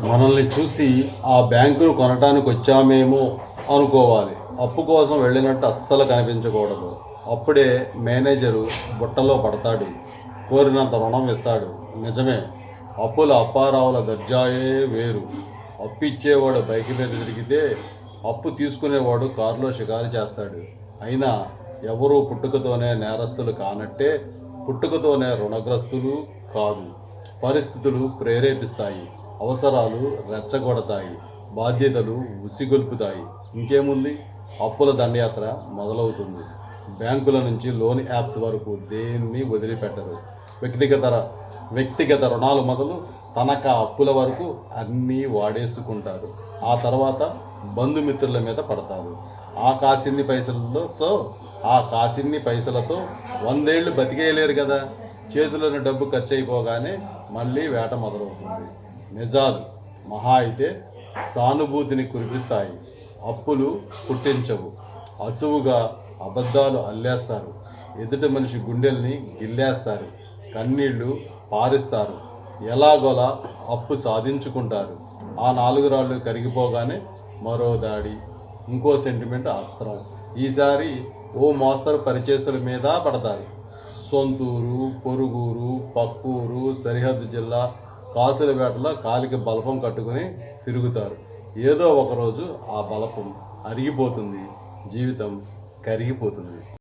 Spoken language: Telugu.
మనల్ని చూసి ఆ బ్యాంకును కొనడానికి వచ్చామేమో అనుకోవాలి. అప్పు కోసం వెళ్ళినట్టు అస్సలు కనిపించకూడదు. అప్పుడే మేనేజరు బుట్టలో పడతాడు. కోరినంత రుణం ఇస్తాడు. నిజమే అప్పుల అప్పారావుల దర్జాయే వేరు. అప్పు ఇచ్చేవాడు బైక్ మీద తిరిగితే అప్పు తీసుకునేవాడు కారులో షికారు చేస్తాడు. అయినా ఎవరూ పుట్టుకతోనే నేరస్తులు కానట్టే పుట్టుకతోనే రుణగ్రస్తులు కాదు. పరిస్థితులు ప్రేరేపిస్తాయి. అవసరాలు రెచ్చగొడతాయి బాధ్యతలు ఉసిగొల్పుతాయి. ఇంకేముంది? అప్పుల దండయాత్ర మొదలవుతుంది. బ్యాంకుల నుంచి లోన్ యాప్స్ వరకు దేన్ని వదిలిపెట్టరు? వ్యక్తిగత వ్యక్తిగత రుణాలు మొదలు తనఖా అప్పుల వరకు అన్నీ వాడేసుకుంటారు. ఆ తర్వాత బంధుమిత్రుల మీద పడతారు. ఆ కాసిన్ని పైసలతో ఆ కాసిన్ని పైసలతో వందేళ్ళు బతికేయలేరు కదా? చేతిలోని డబ్బు ఖర్చు అయిపోగానే మళ్ళీ వేట మొదలవుతుంది. నిజాలు మహా అయితే సానుభూతిని కురిపిస్తాయి. అప్పులు పుట్టించవు. అసువుగా అబద్ధాలు అల్లేస్తారు. ఎదుటి మనిషి గుండెల్ని గిల్లేస్తారు. కన్నీళ్ళు పారిస్తారు. ఎలాగోలా అప్పు సాధించుకుంటారు. ఆ నాలుగు రాళ్ళు కరిగిపోగానే మరో దాడి ఇంకో సెంటిమెంట్ అస్త్రం. ఈసారి ఓ మోస్తరు పరిచేస్తుల మీద పడతారు. సొంతూరు పొరుగురు పక్కూరు సరిహద్దు జిల్లా కాసులవేటలో కాలికి బలపం కట్టుకుని తిరుగుతారు. ఏదో ఒకరోజు ఆ బలపం అరిగిపోతుంది. జీవితం కరిగిపోతుంది.